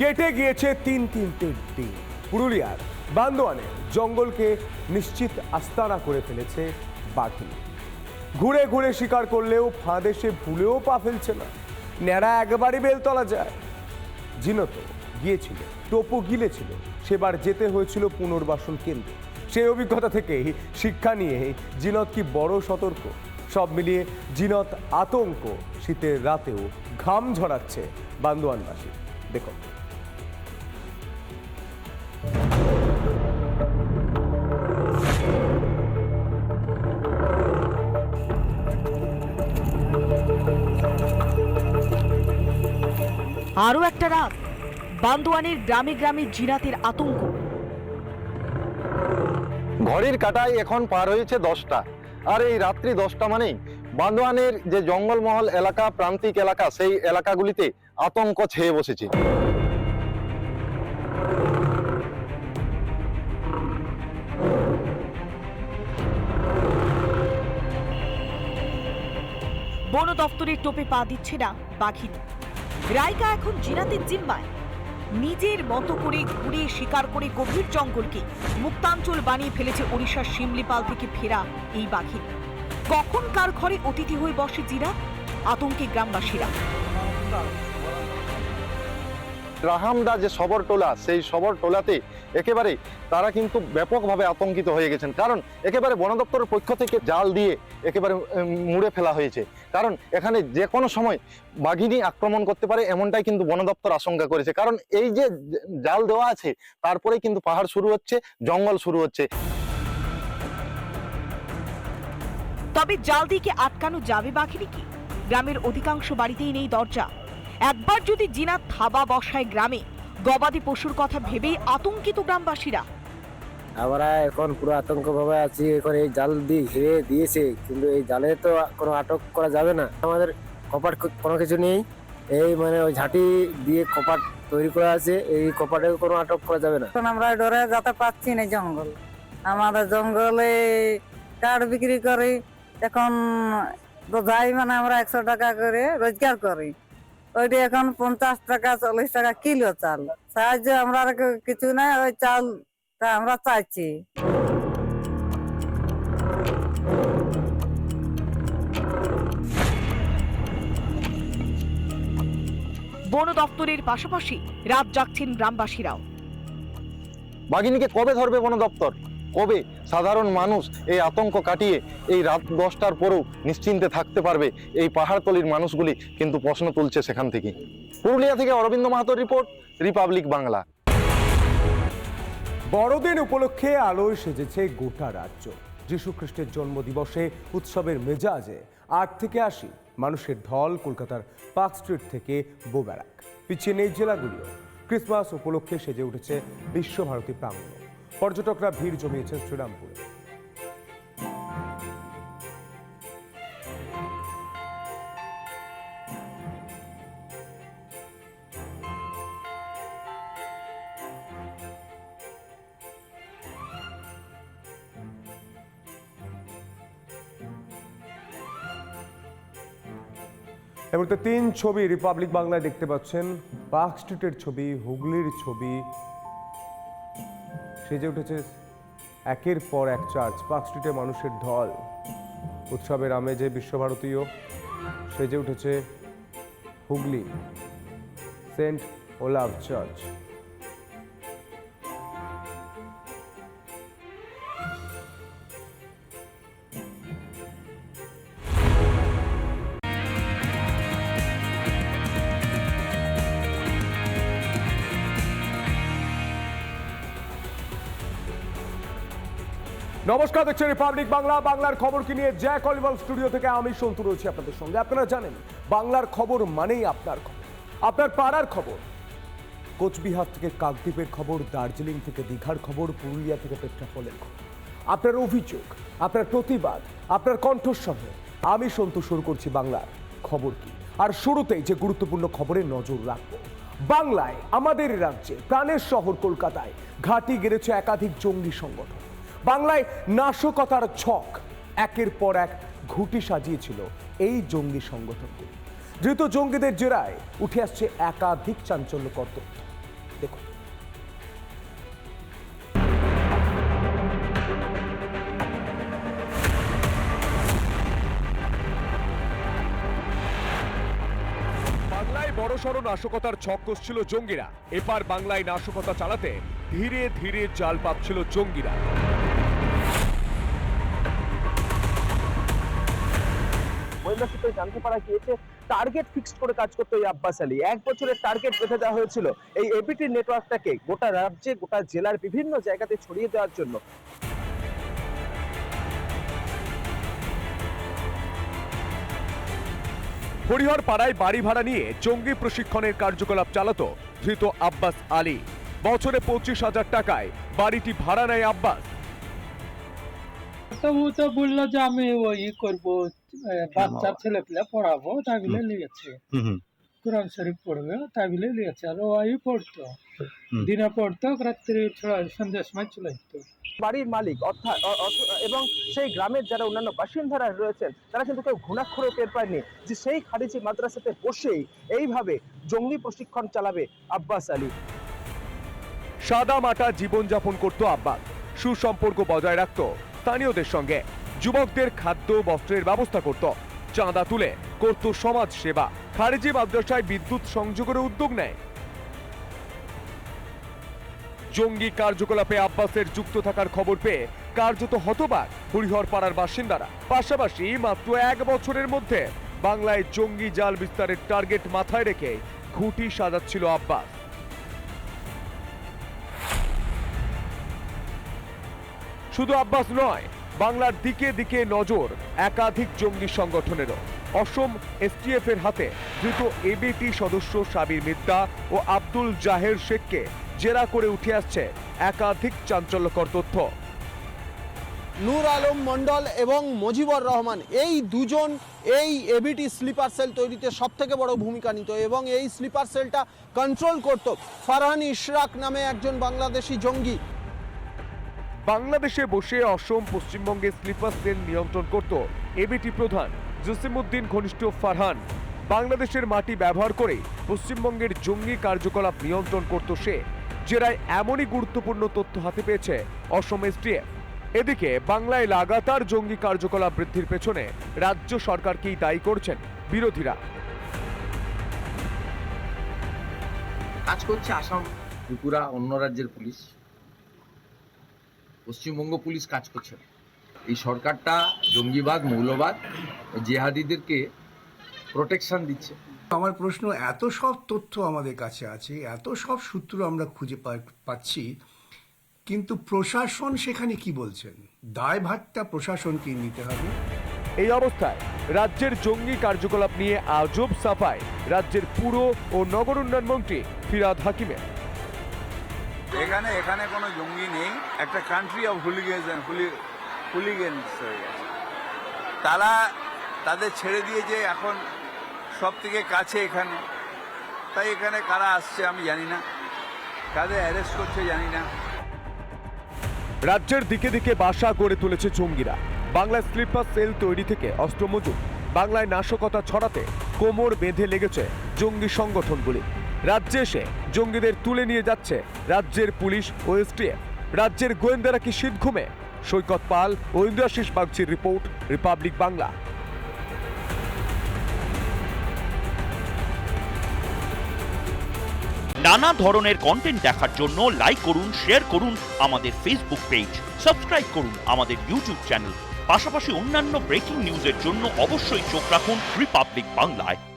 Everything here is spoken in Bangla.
কেটে গিয়েছে তিন তিনটে দিন পুরুলিয়ার বান্দোয়ানে জঙ্গলকে নিশ্চিত আস্তানা করে ফেলেছে বাঘিনী ঘুরে ঘুরে শিকার করলেও ফাঁদে সে ভুলেও পা ফেলছে না। ন্যাড়া একবারই বেলতলা যায়। জিনত গিয়েছিল, টোপো গিলেছিল, সেবার যেতে হয়েছিল পুনর্বাসন কেন্দ্রে। সেই অভিজ্ঞতা থেকেই শিক্ষা নিয়ে জিনত কি বড় সতর্ক। সব মিলিয়ে জিনত আতঙ্ক শীতের রাতেও ঘাম ঝরাচ্ছে বান্দোয়ানবাসী। দেখো। আরও একটা রাত। বান্দোয়ানের গ্রামে গ্রামে জিরাতের আতঙ্ক। ঘড়ির কাটায় এখন পার হয়েছে দশটা। আর এই রাত্রি দশটা মানেই বান্দোয়ানের যে জঙ্গলমহল এলাকা প্রান্তিক এলাকা সেই এলাকাগুলিতে আতঙ্ক ছেয়ে বসেছে। বন দপ্তরের টোপে পা দিচ্ছে না বাঘিনী। রাইকা এখন জিরাতের জিম্মায়। নিজের মতো করে ঘুরে শিকার করে গভীর জঙ্গলকে মুক্তাঞ্চল বানিয়ে ফেলেছে ওড়িশার শিমলিপাল থেকে ফেরা এই বাঘিনী কখন কার ঘরে অতিথি হয়ে বসে জিরাত আতঙ্কে গ্রামবাসীরা। রাহামদা যে সবর টোলা সেই সবর টোলাতে একেবারে তারা কিন্তু ব্যাপকভাবে আতঙ্কিত হয়ে গেছেন। কারণ একেবারে বন পক্ষ থেকে জাল দিয়ে একেবারে মুড়ে ফেলা হয়েছে। কারণ এখানে যে কোনো সময় বাঘিনী আক্রমণ করতে পারে, এমনটাই কিন্তু বন দপ্তর আশঙ্কা করেছে। কারণ এই যে জাল দেওয়া আছে তারপরেই কিন্তু পাহাড় শুরু হচ্ছে, জঙ্গল শুরু হচ্ছে। তবে জাল দিয়ে কি আটকানো যাবে বাঘিনী কি? গ্রামের অধিকাংশ বাড়িতেই নেই দরজা। একবার যদি জিনা থাবা বসায় গ্রামে, গবাদি পশুর কথা ভেবেই আতঙ্কিত গ্রামবাসীরা। আমরা এখন পুরো আতঙ্ক ভাবে আছি, এখন এই জাল দিয়ে ঘিরে দিয়েছে, কিন্তু এই জালে তো কোনো আটক করা যাবে না। আমাদের কপাট কোনো কিছু নেই। এই মানে ওই ঝাঁটি দিয়ে কপাট তৈরি করা আছে, এই কপাটে কোনো আটক করা যাবে না। এখন আমরা ডরে যেতে পাচ্ছি না জঙ্গল। আমাদের জঙ্গলে কাঠ বিক্রি করি, এখন বোঝাই মানে আমরা একশো টাকা করে রোজগার করি। ওইটা এখন পঞ্চাশ টাকা, চল্লিশ টাকা কিলো চাল। সাহায্য আমরা কিছু নাই, ওই চালটা আমরা চাইছি। বন দপ্তরের পাশাপাশি রাত জাগছেন গ্রামবাসীরাও। বাঘিনীকে কবে ধরবে বন দপ্তর? কবে সাধারণ মানুষ এই আতঙ্ক কাটিয়ে এই রাত দশটার পরেও নিশ্চিন্তে থাকতে পারবে এই পাহাড়তলির মানুষগুলি? কিন্তু প্রশ্ন তুলছে সেখান থেকে। পুরুলিয়া থেকে অরবিন্দ মাহাতোর রিপোর্ট রিপাবলিক বাংলা। বড়দিন উপলক্ষে আলোয় সেজেছে গোটা রাজ্য। যীশু খ্রিস্টের জন্মদিবসে উৎসবের মেজাজে আট থেকে আশি মানুষের ঢল কলকাতার পার্ক স্ট্রিট থেকে বোব্যারাক পিছিয়ে নেই জেলাগুলিও। ক্রিসমাস উপলক্ষে সেজে উঠেছে বিশ্বভারতী প্রাঙ্গণ। পর্যটকরা ভিড় জমিয়েছেন শ্রীরামপুরে। এই তো তিন ছবি রিপাবলিক বাংলায় দেখতে পাচ্ছেন। পার্ক স্ট্রিটের ছবি, হুগলির ছবি। সেজে উঠেছে একের পর এক চার্চ পার্ক স্ট্রিটে মানুষের ঢল। উৎসবের আমেজে বিশ্বভারতীয়। সেজে উঠেছে হুগলি সেন্ট ওলাভ চার্চ নমস্কার, দেখছেন রিপাবলিক বাংলা বাংলার খবর কি নিয়ে জ্যাক অলিভাল স্টুডিও থেকে আমি সন্তু রয়েছি আপনাদের সঙ্গে। আপনারা জানেন, বাংলার খবর মানেই আপনার খবর। আপনার পাড়ার খবর, কোচবিহার থেকে কাকদ্বীপের খবর, দার্জিলিং থেকে দীঘার খবর, পুরুলিয়া থেকে পেট্রাফলের খবর। আপনার অভিযোগ, আপনার প্রতিবাদ, আপনার কণ্ঠস্বরে, আমি সন্তু শুরু করছি বাংলার খবর কি। আর শুরুতেই যে গুরুত্বপূর্ণ খবরে নজর রাখব, বাংলায় আমাদের রাজ্যে, প্রাণের শহর কলকাতায়, ঘাঁটি গেড়েছে একাধিক জঙ্গি সংগঠন। বাংলায় নাশকতার ছক। একের পর এক ঘুটি সাজিয়েছিল এই জঙ্গি সংগঠনগুলি ধৃত জঙ্গিদের জেরায় উঠে আসছে একাধিক চাঞ্চল্যকর তথ্য। দেখুন। বড়সড় নাশকতার ছক কষছিল জঙ্গিরা। এপার বাংলায় নাশকতা চালাতে ধীরে ধীরে জাল পাচ্ছিল জঙ্গিরা। গোয়েন্দা সূত্রে জানতে পারা গিয়েছে টার্গেট ফিক্সড করে কাজ করতো এই আব্বাস আলী। এক বছরের টার্গেট বেঁধে দেওয়া হয়েছিল এই এবিটি নেটওয়ার্কটাকে গোটা রাজ্যে গোটা জেলার বিভিন্ন জায়গাতে ছড়িয়ে দেওয়ার জন্য। হরিহর পাড়ায় বাড়ি ভাড়া নিয়ে জঙ্গি প্রশিক্ষণের কার্যকলাপ চালাতো ধৃত আব্বাস আলী। বছরে পঁচিশ হাজার টাকায় বাড়িটি ভাড়া নেয় আব্বাস। তো তো বলল যে আমি ওই করব বাচ্চা ছেলে পেলে পড়াবো তাই বলে নিয়েছে কোরআন শরীফ পড়বে তাই বলে নিয়েছে আর ওই পড়তো। দিনে পড়তো রাত্রি ছড়া সন্ধ্যার সময় চলে যেত বাড়ির মালিক অর্থাৎ এবং সেই গ্রামের যারা অন্যান্য বাসিন্দারা রয়েছেন তারা কিন্তু কেউ ঘুণাক্ষরেও টের পায়নি যে সেই খারিজি মাদ্রাসাতে বসেই এইভাবে জঙ্গি প্রশিক্ষণ চালাবে আব্বাস আলী। সাদা মাটা জীবনযাপন করত আব্বাস। সুসম্পর্ক বজায় রাখত স্থানীয়দের সঙ্গে। যুবকদের খাদ্য, বস্ত্রের ব্যবস্থা করত। চাঁদা তুলে করত সমাজ সেবা। খারেজি মাদ্রাসায় বিদ্যুৎ সংযোগের উদ্যোগ নেয়। জঙ্গি কার্যকলাপে আব্বাসের যুক্ত থাকার খবর পেয়ে কার্যত হতবাক হরিহর পাড়ার বাসিন্দারা। পাশাপাশি মাত্র এক বছরের মধ্যে বাংলায় জঙ্গি জাল বিস্তারের টার্গেট মাথায় রেখে ঘুঁটি সাজাচ্ছিল আব্বাস। শুধু আব্বাস নয় বাংলার দিকে দিকে নজর একাধিক জঙ্গি সংগঠনেরও। অসম এসটিএফ এর হাতে ধৃত এবিটি সদস্য সাবির মিদ্দা ও আব্দুল জাহের শেখকে জেরা করে উঠে আসছে একাধিক চাঞ্চল্যকর তথ্য। নূর আলম মণ্ডল এবং মজিবর রহমান, এই দুজন এই এবিটি স্লিপার সেল তৈরিতে সব থেকে বড় ভূমিকা নিত এবং এই স্লিপার সেলটা কন্ট্রোল করত। ফারহান ইশরাক নামে একজন বাংলাদেশি জঙ্গি। বাংলাদেশে বসে অসম পশ্চিমবঙ্গে স্লিপার সেল নিয়ন্ত্রণ করত এবিটি প্রধান জসিমউদ্দিন ঘনিষ্ঠ ফারহান। বাংলাদেশের মাটি ব্যবহার করে পশ্চিমবঙ্গের জঙ্গি কার্যকলাপ নিয়ন্ত্রণ করত সে, জেরায় এমনই গুরুত্বপূর্ণ তথ্য হাতে পেয়েছে অসম এসটিএফ এদিকে বাংলায় লাগাতার জঙ্গি কার্যকলাপ বৃদ্ধির পেছনে রাজ্য সরকারকেই দায়ী করছেন বিরোধীরা। কাজ করছে আসাম ত্রিপুরা অন্য রাজ্যের পুলিশ। পশ্চিমবঙ্গ পুলিশ কাজ করছে এই সরকারটা জঙ্গিবাদ মৌলবাদ জেহাদিদেরকে প্রোটেকশন দিচ্ছে। আমার প্রশ্ন এত সব তথ্য আমাদের কাছে আছে এত সব সূত্র আমরা খুঁজে পা- পাচ্ছি কিন্তু প্রশাসন সেখানে কি বলছেন? দায়ভারটা প্রশাসনকে নিতে হবে। এই অবস্থায় রাজ্যের জঙ্গি কার্যকলাপ নিয়ে আজব সাফায় রাজ্যের পুর ও নগর উন্নয়ন মন্ত্রী ফিরাদ হাকিমের। এখানে এখানে কোনো জঙ্গি নেই, একটা কান্ট্রি অফ হুলিগেন হুলিগেন্স হয়ে গেছে। তারা তাদের ছেড়ে দিয়ে দিয়েছে এখন সব থেকে কাছে এখানে, তাই এখানে কারা আসছে আমি জানি না। কাদের অ্যারেস্ট করছে জানি না। রাজ্যের দিকে দিকে বাসা গড়ে তুলেছে জঙ্গিরা। বাংলায় স্লিপার সেল তৈরি থেকে অস্ত্র মজুত বাংলায় নাশকতা ছড়াতে কোমর বেঁধে লেগেছে জঙ্গি সংগঠনগুলি। রাজ্যে এসে জঙ্গিদের তুলে নিয়ে যাচ্ছে রাজ্যের পুলিশ ও এসটিএফ। রাজ্যের গোয়েন্দারা কি ঘুমে? সৈকত পাল ও ইন্দ্রাশিস বাগচির রিপোর্ট, রিপাবলিক বাংলা। নানা ধরনের কন্টেন্ট দেখার জন্য লাইক করুন শেয়ার করুন আমাদের ফেসবুক পেজ সাবস্ক্রাইব করুন আমাদের ইউটিউব চ্যানেল পাশাপাশি অন্যান্য ব্রেকিং নিউজের জন্য অবশ্যই চোখ রাখুন রিপাবলিক বাংলায়